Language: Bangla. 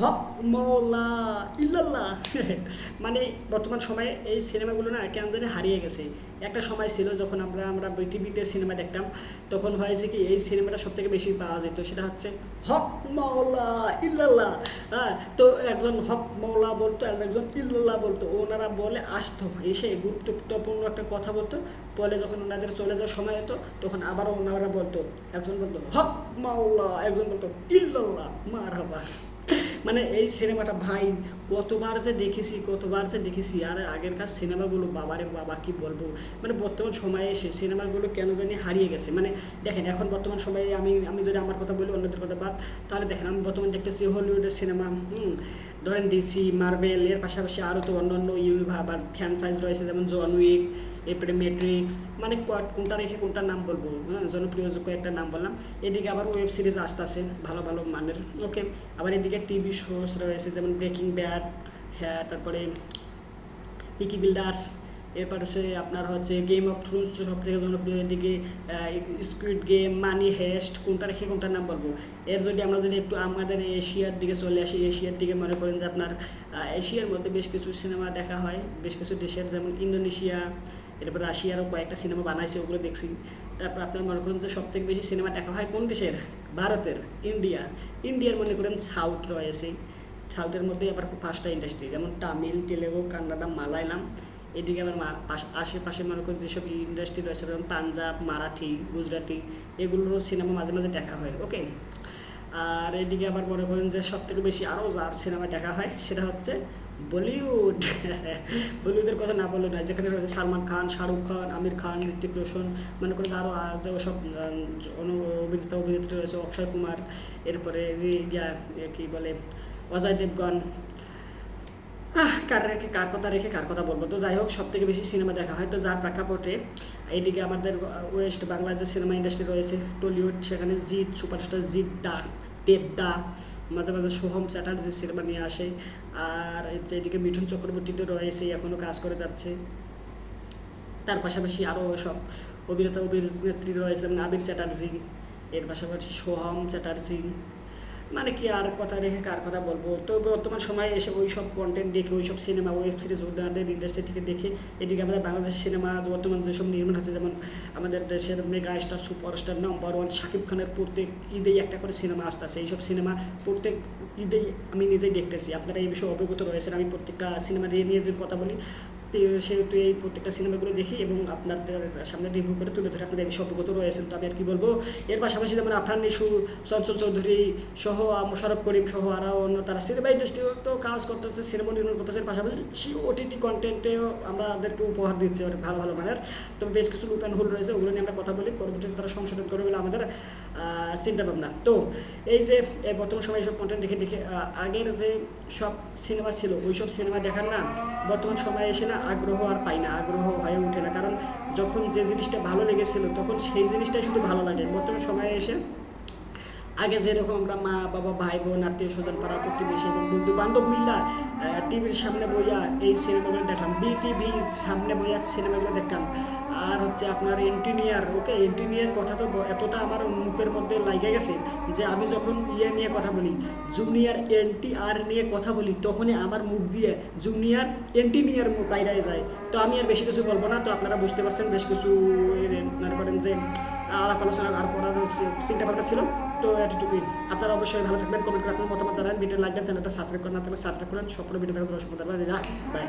হক মৌলা ইল্লাল্লাহ। মানে বর্তমান সময়ে এই সিনেমাগুলো না কেন জানি হারিয়ে গেছে। একটা সময় ছিল যখন আমরা আমরা টিভিতে সিনেমা দেখতাম তখন হয়েছে কি এই সিনেমাটা সব থেকে বেশি পাওয়া যেত সেটা হচ্ছে হক মৌলা ইল্লাল্লাহ। হ্যাঁ তো একজন হক মৌলা বলতো আর একজন ইল্লাল্লাহ বলতো। ওনারা বলে আসতো এসে গুরুত্বপূর্ণ একটা কথা বলতো। বলে যখন ওনাদের চলে যাওয়ার সময় হতো তখন আবারও ওনারা বলতো একজন বলতো হক মাওলা একজন বলতো ইল্লাল্লাহ মার হাবা মানে এই সিনেমাটা, ভাই, কতবার যে দেখেছি, কতবার যে দেখেছি, আর আগেরকার সিনেমাগুলো বাবারে বাবা, কি বলব? মানে বর্তমান সময়ে এসে সিনেমাগুলো কেন জানি হারিয়ে গেছে। মানে দেখেন, এখন বর্তমান সময়ে আমি আমি যদি আমার কথা বলি অন্যদের কথা বাদ, তাহলে দেখেন, আমি বর্তমানে দেখতেছি হলিউডের সিনেমা, হুম ধরেন ডিসি মার্বেল এর পাশাপাশি আরও তো অন্য অন্য ইউনিভা বা ফ্যানসাইজ রয়েছে, যেমন জন উইক এরপরে মেট্রিক্স মানে কোনটা রেখে কোনটার নাম বলব? হ্যাঁ জনপ্রিয় একটা নাম বললাম। এদিকে আবার ওয়েব সিরিজ আসতেছে ভালো ভালো মানের। ওকে আবার এদিকে টিভি শোস রয়েছে, যেমন ব্রেকিং ব্যাট হ্যাঁ তারপরে পিকি বিল্ডার্স এরপর সে আপনার হচ্ছে গেম অফ থ্রোনস সব থেকে জনপ্রিয়, এদিকে স্কুইড গেম মানি হেস্ট কোনটা রেখে কোনটার নাম বলব? এর যদি আমরা যদি একটু আমাদের এশিয়ার দিকে চলে আসি, এশিয়ার দিকে মনে করেন যে আপনার এশিয়ার মধ্যে বেশ কিছু সিনেমা দেখা হয়, বেশ কিছু দেশের যেমন ইন্দোনেশিয়া, এরপর রাশিয়ারও কয়েকটা সিনেমা বানাইছে, ওগুলো দেখছি। তারপর আপনার মনে করেন যে সবথেকে বেশি সিনেমা দেখা হয় কোন দেশের? ভারতের, ইন্ডিয়া। ইন্ডিয়ার মনে করেন সাউথ রয়েছে। সাউথের মধ্যে আবার পাঁচটা ইন্ডাস্ট্রি, যেমন তামিল, তেলেগু, কান্নাডা, মালায়ালাম। এদিকে আবার আশেপাশে মনে করেন যেসব ইন্ডাস্ট্রি রয়েছে, যেমন পাঞ্জাব, মারাঠি, গুজরাটি, এগুলোরও সিনেমা মাঝে মাঝে দেখা হয় ওকে আর এদিকে আবার মনে করেন যে সব থেকে বেশি আরও যার সিনেমা দেখা হয়, সেটা হচ্ছে বলিউড। বলিউডের কথা না বললে না যেখানে রয়েছে সালমান খান, শাহরুখ খান, আমির খান ঋতিক রোশন, মনে করেন আরও আর যে সব অভিনেতা অভিনেত্রী রয়েছে, অক্ষয় কুমার, এরপরে কি বলে, অজয় দেবগন কার রেখে কার কথা রেখে কার কথা বলব? তো যাই হোক সব থেকে বেশি সিনেমা দেখা হয় তো যার প্রেক্ষাপটে এইদিকে আমাদের ওয়েস্ট বাংলা যে সিনেমা ইন্ডাস্ট্রি রয়েছে টলিউড সেখানে জিৎ সুপারস্টার জিৎ দা দেবদা মাঝে মাঝে সোহম চ্যাটার্জি সিনেমা নিয়ে আসে। আর এদিকে মিঠুন চক্রবর্তীতে রয়েছে এখনও কাজ করে যাচ্ছে। তার পাশাপাশি আরও সব অভিনেতা, অভিনেত্রী রয়েছে যেমন আবির চ্যাটার্জি, এর পাশাপাশি সোহম চ্যাটার্জি মানে কি আর কথা রেখে কার কথা বলব? তো বর্তমান সময়ে এসে ওই সব কন্টেন্ট দেখে ওই সব সিনেমা ওয়েব সিরিজ ওদের ইন্ডাস্ট্রি থেকে দেখে, এদিকে আমাদের বাংলাদেশের সিনেমা বর্তমান যেসব নির্মাণ হচ্ছে, যেমন আমাদের দেশের mega star superstar number one Shakib খানের প্রত্যেক ঈদেই একটা করে সিনেমা আসতেছে। এইসব সিনেমা প্রত্যেক ঈদেই আমি নিজেই দেখতেছি। আপনারা এই বিষয়ে অবগত রয়েছেন। আমি প্রত্যেকটা সিনেমা নিয়ে নিয়ে যে কথা বলি। সেহেতু এই প্রত্যেকটা সিনেমাগুলো দেখি এবং আপনাদের সামনে রিভিউ করে তুলে ধরে। আপনারা এই অবগত রয়েছেন তো আমি আর কি বলব? এর পাশাপাশি যেমন আফরান নিশু চঞ্চল চৌধুরী সহ মোশারফ করিম সহ আরও অন্য তারা সিনেমা ইন্ডাস্ট্রিও তো কাজ করতেছে সিনেমা নির্মাণ করতেছে। পাশাপাশি ওটিটি কন্টেন্টেও আমাদেরকে উপহার দিচ্ছে, অনেক ভালো ভালো মানের। তো বেশ কিছু লুপ অ্যান্ড হোল রয়েছে, ওগুলো নিয়ে আমরা কথা বলি। পরবর্তীতে তারা সংশোধন করবে বলে আমাদের চিন্তা ভাবনা তো এই যে বর্তমান সময় এইসব কন্টেন্ট দেখে দেখে আগের যে সব সিনেমা ছিল ওই সব সিনেমা দেখার না বর্তমান সময়ে এসে না আগ্রহ আর পাই না, আগ্রহ হয়ে ওঠে না। কারণ যখন যে জিনিসটা ভালো লেগেছিল, তখন সেই জিনিসটাই শুধু ভালো লাগে। বর্তমান সময়ে এসে আগে যেরকম আমরা মা, বাবা, ভাই, বোন, আত্মীয় স্বজন পাড়া প্রতিবেশী এবং বন্ধু বান্ধব মিলা টিভির সামনে বইয়া এই সিনেমাগুলো দেখলাম। বি টিভি সামনে বইয়া সিনেমাগুলো দেখলাম। আর হচ্ছে আপনার এন্টিনিয়ার ওকে এন্টিনিয়ার কথা তো এতটা আমার মুখের মধ্যে লাগে গেছে যে আমি যখন ইয়ে নিয়ে কথা বলি জুনিয়র এনটি আর নিয়ে কথা বলি, তখনই আমার মুখ দিয়ে জুনিয়র এন্টিনিয়ার বাইরে যায়। তো আমি আর বেশি কিছু বলব না। তো আপনারা বুঝতে পারছেন, বেশ কিছু মনে করেন যে আলাপ আলোচনা আর করার চিন্তা ভাবনা ছিল। তো এতটুকুই। আপনারা অবশ্যই ভালো থাকবেন কমেন্ট করে আপনার মতামত জানান, ভিডিও লাগবে চ্যানেলটা সাবস্ক্রাইব করেন, না থাকলে সাবস্ক্রাইব করেন। সকল ভিডিও দেখার ধন্যবাদ বাই